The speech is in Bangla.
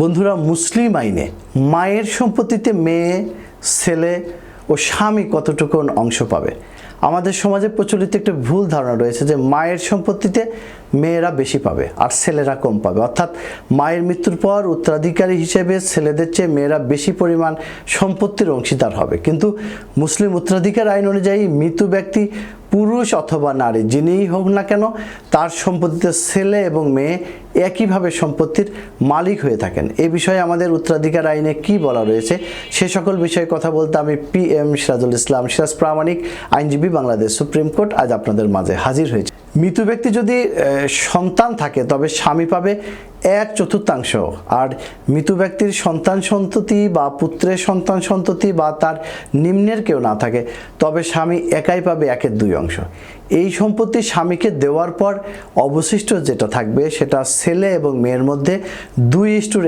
বন্ধুরা মুসলিম আইনে মায়ের সম্পত্তিতে মেয়ে ছেলে ও স্বামী কতটুকু অংশ পাবে? আমাদের সমাজে প্রচলিত একটা ভুল ধারণা রয়েছে যে মায়ের সম্পত্তিতে মেয়েরা বেশি পাবে আর ছেলেরা কম পাবে। অর্থাৎ মায়ের মৃত্যুর পর উত্তরাধিকারী হিসেবে ছেলেদের চেয়ে মেয়েরা বেশি পরিমাণ সম্পত্তির অংশীদার হবে। কিন্তু মুসলিম উত্তরাধিকার আইন অনুযায়ী মৃত ব্যক্তি পুরুষ অথবা নারী, যিনিই হোক না কেন, তার সম্পত্তিতে ছেলে এবং মেয়ে একইভাবে সম্পত্তির মালিক হয়ে থাকেন। এ বিষয়ে আমাদের উত্তরাধিকার আইনে কি বলা রয়েছে সে সকল বিষয়ে কথা বলতে আমি পি এম সিরাজুল ইসলাম সিরাজ প্রামাণিক, আইনজীবী বাংলাদেশ সুপ্রিম কোর্ট আজ আপনাদের মাঝে হাজির হয়েছে। মৃত ব্যক্তি যদি সন্তান থাকে, তবে স্বামী পাবে এক চতুর্থাংশ। আর মৃত ব্যক্তির সন্তান সন্ততি বা পুত্রের সন্তান সন্ততি বা তার নিম্নের কেউ না থাকে, তবে স্বামী একাই পাবে একের দুই অংশ। এই সম্পত্তি স্বামীকে দেওয়ার পর অবশিষ্ট যেটা থাকবে সেটা ছেলে এবং মেয়ের মধ্যে দুই ইস্টুর